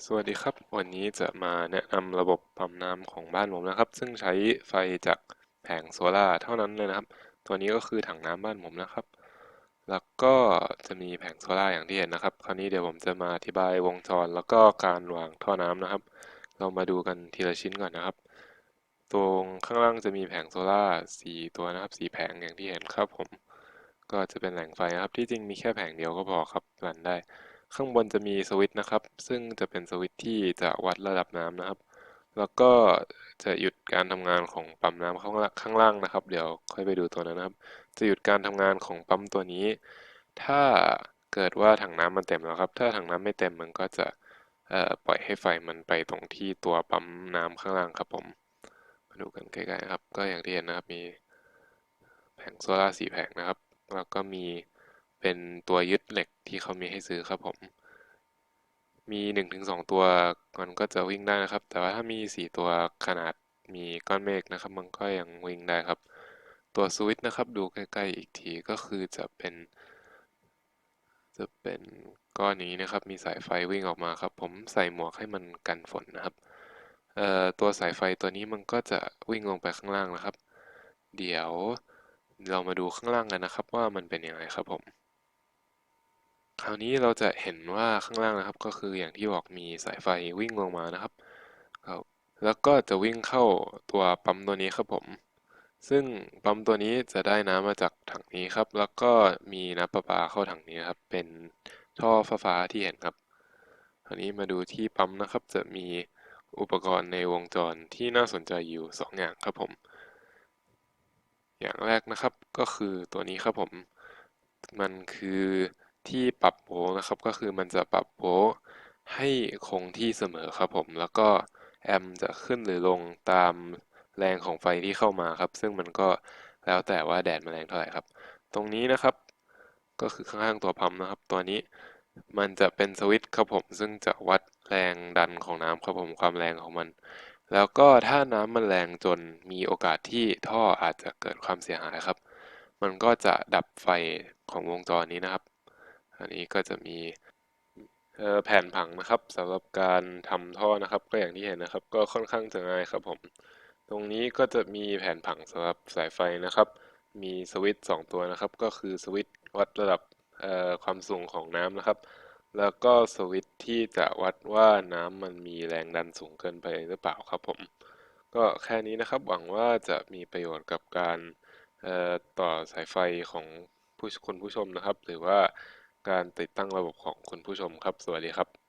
สวัสดีครับ วันนี้จะมาแนะนำระบบปั๊มน้ำของบ้านผมนะครับ ซึ่งใช้ไฟจากแผงโซล่าเท่านั้นเลยนะครับ ตัวนี้ก็คือถังน้ำบ้านผมนะครับ แล้วก็จะมีแผงโซล่าอย่างที่เห็นนะครับ คราวนี้เดี๋ยวผมจะมาอธิบายวงจรแล้วก็การวางท่อน้ำนะครับ เรามาดูกันทีละชิ้นก่อนนะครับ ตรงข้างล่างจะมีแผงโซล่าร์สี่ตัวนะครับสีแผงอย่างที่เห็นครับผม ก็จะเป็นแหล่งไฟนะครับ ที่จริงมีแค่แผงเดียวก็พอครับรันได้ ข้างบนจะมีสวิตช์นะครับ ซึ่งจะเป็นสวิตช์ที่จะวัดระดับน้ำนะครับ แล้วก็จะหยุดการทำงานของปั๊มน้ำข้างล่างข้างล่างนะครับ เดี๋ยวค่อยไปดูตัวนั้นนะครับ จะหยุดการทำงานของปั๊มตัวนี้ ถ้าเกิดว่าถังน้ำมันเต็มแล้วครับ ถ้าถังน้ำไม่เต็มมันก็จะปล่อยให้ไฟมันไปตรงที่ตัวปั๊มน้ำข้างล่างครับผม มาดูกันใกล้ๆนะครับ ก็อย่างที่เห็นนะครับมีแผงโซลาร์สีแผงนะครับ แล้วก็มี เป็นตัวยึดเหล็กที่เขามีให้ซื้อครับผม มีหนึ่งถึงสองตัวมันก็จะวิ่งได้นะครับ แต่ว่าถ้ามีสี่ตัวขนาดมีก้อนเมฆนะครับ มันก็ยังวิ่งได้ครับ ตัวสวิตช์นะครับ ดูใกล้ๆอีกทีก็คือจะเป็น จะเป็นก้อนนี้นะครับ มีสายไฟวิ่งออกมาครับ ผมใส่หมวกให้มันกันฝนนะครับเอ่อตัวสายไฟตัวนี้มันก็จะวิ่งลงไปข้างล่างนะครับ เดี๋ยวเรามาดูข้างล่างกันนะครับ ว่ามันเป็นยังไงครับผม คราวนี้เราจะเห็นว่าข้างล่างนะครับ ก็คืออย่างที่บอกมีสายไฟวิ่งลงมานะครับครับแล้วก็จะวิ่งเข้าตัวปั๊มตัวนี้ครับผม ซึ่งปั๊มตัวนี้จะได้น้ำมาจากถังนี้ครับ แล้วก็มีน้ำประปาเข้าถังนี้ครับ เป็นท่อฟ้าๆที่เห็นครับคราวนี้มาดูที่ปั๊มนะครับ จะมีอุปกรณ์ในวงจรที่น่าสนใจอยู่สองอย่างครับผม อย่างแรกนะครับก็คือตัวนี้ครับผม มันคือ ที่ปรับโวลต์นะครับ ก็คือมันจะปรับโวลต์ให้คงที่เสมอครับผม แล้วก็แอมป์จะขึ้นหรือลงตามแรงของไฟที่เข้ามาครับ ซึ่งมันก็แล้วแต่ว่าแดดมันแรงเท่าไหร่ครับ ตรงนี้นะครับ ก็คือข้างๆตัวปั๊มนะครับ ตัวนี้มันจะเป็นสวิตช์ครับผม ซึ่งจะวัดแรงดันของน้ำครับผมความแรงของมัน แล้วก็ถ้าน้ำมันแรงจนมีโอกาสที่ท่ออาจจะเกิดความเสียหายครับ มันก็จะดับไฟของวงจรนี้นะครับ อันนี้ก็จะมีแผ่นผังนะครับสำหรับการทำท่อนะครับ ก็อย่างที่เห็นนะครับ ก็ค่อนข้างจะง่ายครับผม ตรงนี้ก็จะมีแผ่นผังสำหรับสายไฟนะครับ มีสวิตช์สองตัวนะครับ ก็คือสวิตช์วัดระดับความสูงของน้ำนะครับ แล้วก็สวิตช์ที่จะวัดว่าน้ำมันมีแรงดันสูงเกินไปหรือเปล่าครับผม ก็แค่นี้นะครับหวังว่าจะมีประโยชน์กับการต่อสายไฟของผู้คุณผู้ชมนะครับ หรือว่า การติดตั้งระบบของคุณผู้ชมครับ สวัสดีครับ